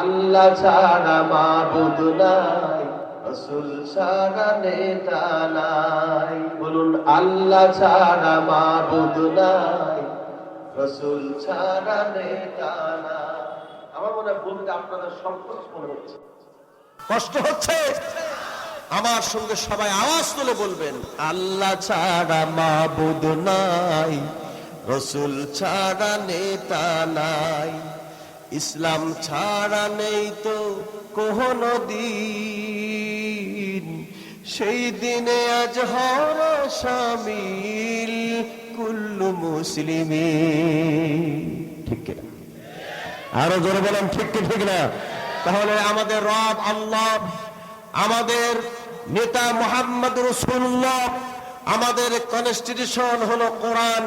আল্লাহ ছাড়া মাবুদ নাই, রসুল ছাড়া নেতা নাই। বলুন, আল্লাহ ছাড়া মাবুদ নাই, রসুল ছাড়া নেতা নাই। আমার মনে হয় বলতে আপনাদের সংকোচ মনে হচ্ছে। কষ্ট হচ্ছে? আমার সঙ্গে সবাই আওয়াজ তুলে বলবেন, আল্লাহ ছাড়া মাবুদ নাই, রসুল ছাড়া নেতা নাই। ইসলাম ছাড়া নেই তো কোন দিন। সেই দিনে আজ হর শামিল কুল্লু মুসলিমে। ঠিক আরও জোরে বলেন, ঠিক কি, ঠিক না? তাহলে আমাদের রব আল্লাহ, আমাদের নেতা মোহাম্মদ রসুল্লাহ, আমাদের কনস্টিটিউশন হলো কোরআন।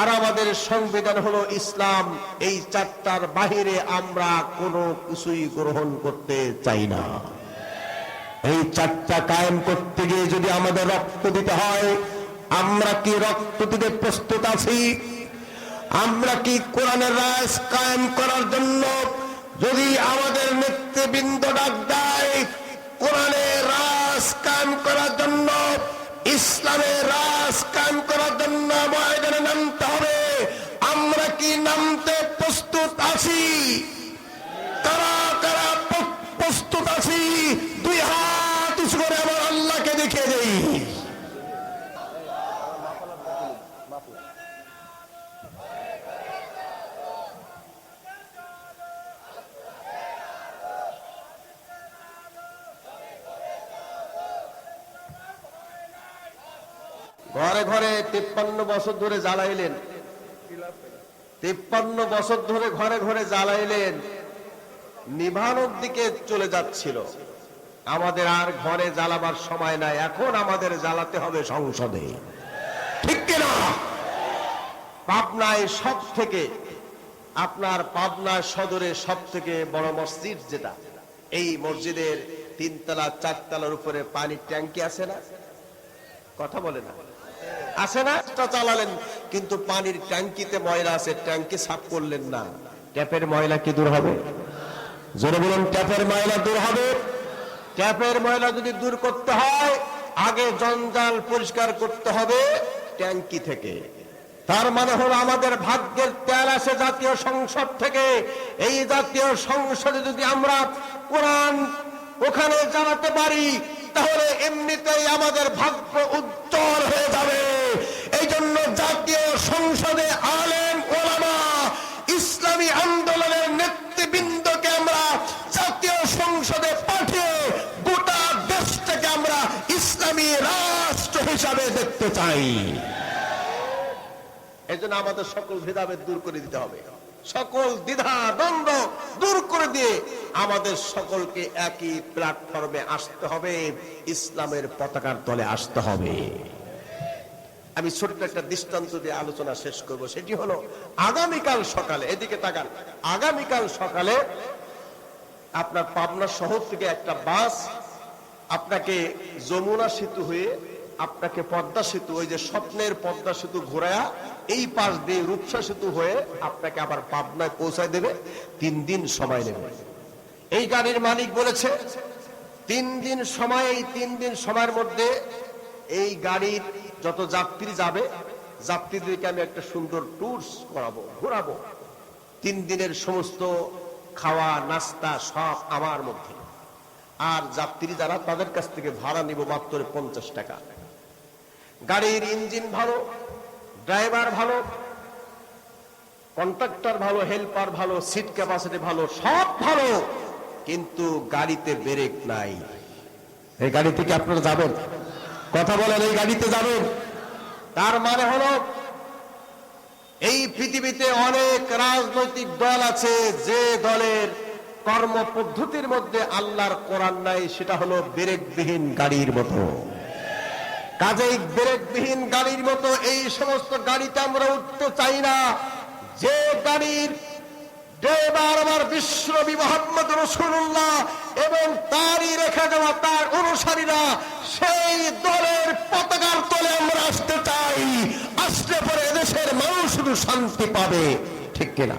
আর আমাদের সংবিধান হলো ইসলাম। এই চারটার বাহিরে আমরা কোনো কিছুই গ্রহণ করতে চাই না। এই চারটা কায়েম করতে গিয়ে যদি আমাদের রক্ত দিতে হয়, আমরা কি রক্ত দিতে প্রস্তুত আছি? আমরা কি কোরআনের রাজ কায়েম করার জন্য যদি আমাদের নেতৃবৃন্দ ডাক দেয়, কোরআনের রাজ কায়েম করার জন্য, ইসলামের রাজ কায়েম করার জন্য ময়দানে ঘরে ঘরে তিপ্পান্ন বছর ধরে জ্বালাইলেন। তিপ্পান্ন বছর ধরে ঘরে ঘরে জ্বালাইলেন। নিভানোর দিকে চলে যাচ্ছিল। আমাদের আর ঘরে জ্বালাবার সময় নাই। এখন আমাদের জ্বালাতে হবে সংসদে। ঠিক কিনা? পাবনায় সব থেকে আপনার পাবনা সদরে সব থেকে বড় মসজিদ যেটা? এই মসজিদের তিনতলা, চারতলার উপরে পানির ট্যাঙ্কি আছে না? কথা বলে না। আছে না চালালেন, কিন্তু পানির ট্যাঙ্কিতে ময়লা আছে, ট্যাঙ্কি সাফ করলেন না। ট্যাপের ময়লা কি দূর হবে? জোরে বলুন, ট্যাপের ময়লা দূর হবে? ট্যাপের ময়লা যদি দূর করতে হয়, আগে জঞ্জাল পরিষ্কার করতে হবে ট্যাঙ্কি থেকে। তার মানে হলো আমাদের ভাগ্যের তেল আসে জাতীয় সংসদ থেকে। এই জাতীয় সংসদে যদি আমরা কোরআন ওখানে জানাতে পারি তাহলে এমনিতেই আমাদের ভাগ্য উজ্জ্বল হয়ে যাবে। এই জন্য জাতীয় সংসদে আলেম ওলামা ইসলামী আন্দোলনের নেতৃবৃন্দকে আমরা জাতীয় সংসদে পাঠিয়ে গোটা দেশটাকে আমরা ইসলামী রাষ্ট্র হিসাবে দেখতে চাই। এই আমাদের সকল ভেদাভেদ দূর করে দিতে হবে। সকল দ্বিধা, দ্বন্দ্ব দূর করে দিয়ে আমাদের সকলকে একই প্ল্যাটফর্মে আসতে হবে, ইসলামের পতাকার তলে আসতে হবে। আমি ছোট্ট একটা দৃষ্টান্ত দিয়ে আলোচনা শেষ করব, সেটি হলো আগামীকাল সকালে, এদিকে তাকান, আগামীকাল সকালে আপনার পাবনা শহর থেকে একটা বাস আপনাকে যমুনা সেতু হয়ে আপনাকে পদ্মা সেতু, ওই যে স্বপ্নের পদ্মা সেতু ঘোরায়া এই পাশ দিয়ে রূপসা সেতু হয়ে আপনাকে আবার পাবনায় পৌঁছায় দেবে, তিন দিন সময় নেবে। এই গাড়ির মালিক বলেছে, তিন দিন সময়, এই তিন দিন সময়ের মধ্যে এই গাড়ির যত যাত্রী যাবে, যাত্রীদেরকে আমি একটা সুন্দর ট্যুরস করাবো, ঘোরাবো। তিন দিনের সমস্ত খাওয়া, নাস্তা সব আমার মধ্যে। আর যাত্রী যারা, তাদের কাছ থেকে ভাড়া নিব মাত্র পঞ্চাশ টাকা। গাড়ির ইঞ্জিন ভালো, ড্রাইভার ভালো, কন্ট্রাক্টর ভালো, হেল্পার ভালো, সিট ক্যাপাসিটি ভালো, সব ভালো, কিন্তু গাড়িতে ব্রেক নাই। এই গাড়ি থেকে আপনারা যাবেন? কথা বলেন, এই গাড়িতে যাবেন? তার মানে হলো, এই পৃথিবীতে অনেক রাজনৈতিক দল আছে, যে দলের কর্ম পদ্ধতির মধ্যে আল্লাহর কোরআন নাই, সেটা হলো ব্রেকবিহীন গাড়ির মতো। কাজেই ব্রেকবিহীন গাড়ির মতো এই সমস্ত গাড়িতে আমরা উঠতে চাই না। যে গাড়ির ড্রাইভার আমার বিশ্বনবী মোহাম্মদ রসুল্লাহ এবং তারই রেখে দেওয়া তার অনুসারীরা, সেই দলের পতাকার তলে আমরা আসতে চাই। আসলে পরে এদেশের মানুষ শুধু শান্তি পাবে, ঠিক কিনা?